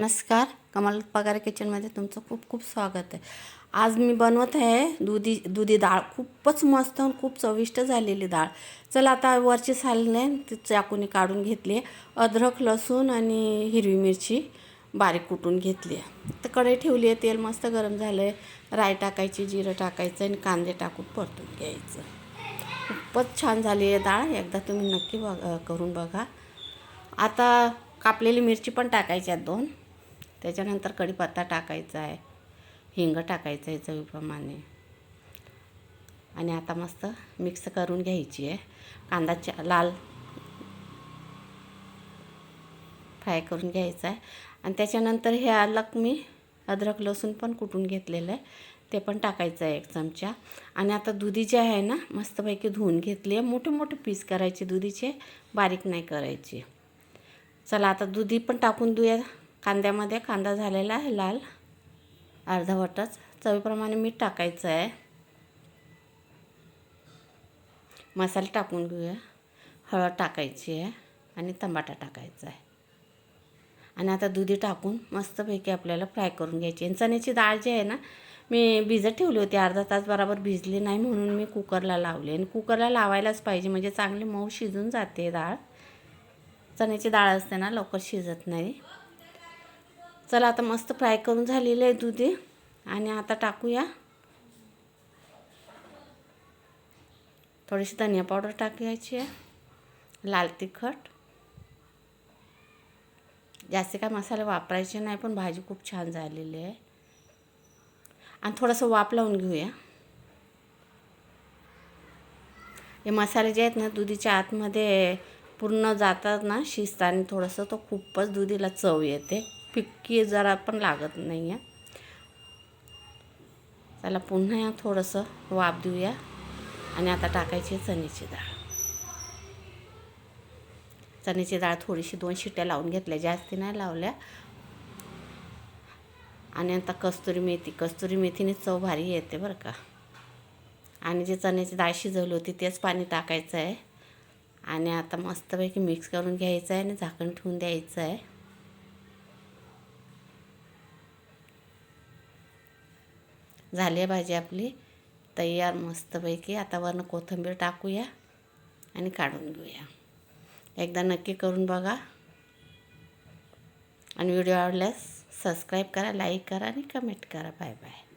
नमस्कार कमल पगार किचनमध्ये तुमचं खूप खूप स्वागत आहे. आज मी बनवत आहे दुधी दुधी डाळ. खूपच मस्त आणि खूप चविष्ट झालेली डाळ. चला आता वरची सालने ती चाकूने काढून घेतली आहे. अद्रक लसूण आणि हिरवी मिरची बारीक कुटून घेतली आहे. तर कढई ठेवली आहे तेल मस्त गरम झालं आहे राय टाकायची जिरं टाकायचं आणि कांदे टाकून परतून घ्यायचं. खूपच छान झाली आहे डाळ. एकदा तुम्ही नक्की बघ करून बघा. आता कापलेली मिरची पण टाकायची आहेत दोन. त्याच्यानंतर कढीपत्ता टाकायचा आहे. हिंग टाकायचं आहे चवीप्रमाणे. आणि आता मस्त मिक्स करून घ्यायची आहे. कांदा चा लाल फ्राय करून घ्यायचा आहे. आणि त्याच्यानंतर हे अलग मी अद्रक लसूण पण कुटून घेतलेलं आहे. ते पण टाकायचं आहे एक चमचा. आणि आता दुधी जे आहे ना मस्तपैकी धुवून घेतली आहे. मोठे मोठे पीस करायचे. दुधीचे बारीक नाही करायचे. चला आता दुधी पण टाकून दुया कांद्यामध्ये कांदा झालेला आहे लाल. अर्धावटच चवीप्रमाणे मीठ टाकायचं आहे. मसाले टाकून घेऊया. हळद टाकायची आहे आणि टमाटा टाकायचा आहे. आणि आता दुधी टाकून मस्तपैकी आपल्याला फ्राय करून घ्यायची आणि चण्याची डाळ जी आहे ना मी भिजत ठेवली होती. अर्धा तास बराबर भिजली नाही म्हणून मी कुकरला लावली. आणि कुकरला लावायलाच पाहिजे. म्हणजे चांगली मऊ शिजून जाते डाळ. चण्याची डाळ असते ना लवकर शिजत नाही. चला आता मस्त फ्राय करून झालेलं आहे दुधी आणि आता टाकूया. थोडीशी धनिया पावडर टाकायची आहे. लाल तिखट. जास्त काय मसाले वापरायचे नाही पण भाजी खूप छान झालेली आहे. आणि थोडंसं वाफ लावून घेऊया. हे मसाले जे आहेत ना दुधीच्या आतमध्ये पूर्ण जातात ना शिजताना थोडंसं तो खूपच दुधीला चव येते. फिक्की जरा पण लागत नाही आहे त्याला पुन्हा थोडंसं वाफ देऊया. आणि आता टाकायची चण्याची डाळ. चण्याची डाळ थोडीशी दोन शिट्ट्या लावून घेतल्या. जास्ती नाही लावल्या. आणि आता कस्तुरी मेथी. कस्तुरी मेथीने चव भारी येते बरं का. आणि जे चण्याची डाळ शिजवली होती तेच पाणी टाकायचं आहे आणि आता मस्तपैकी मिक्स करून घ्यायचं आहे आणि झाकण ठेवून द्यायचं आहे झाली आहे भाजी आपली. तयार मस्तपैकी. आता वरनं कोथिंबीर टाकूया आणि काढून घेऊया. एकदा नक्की करून बघा. आणि व्हिडिओ आवडल्यास सबस्क्राईब करा लाईक करा आणि कमेंट करा. Bye bye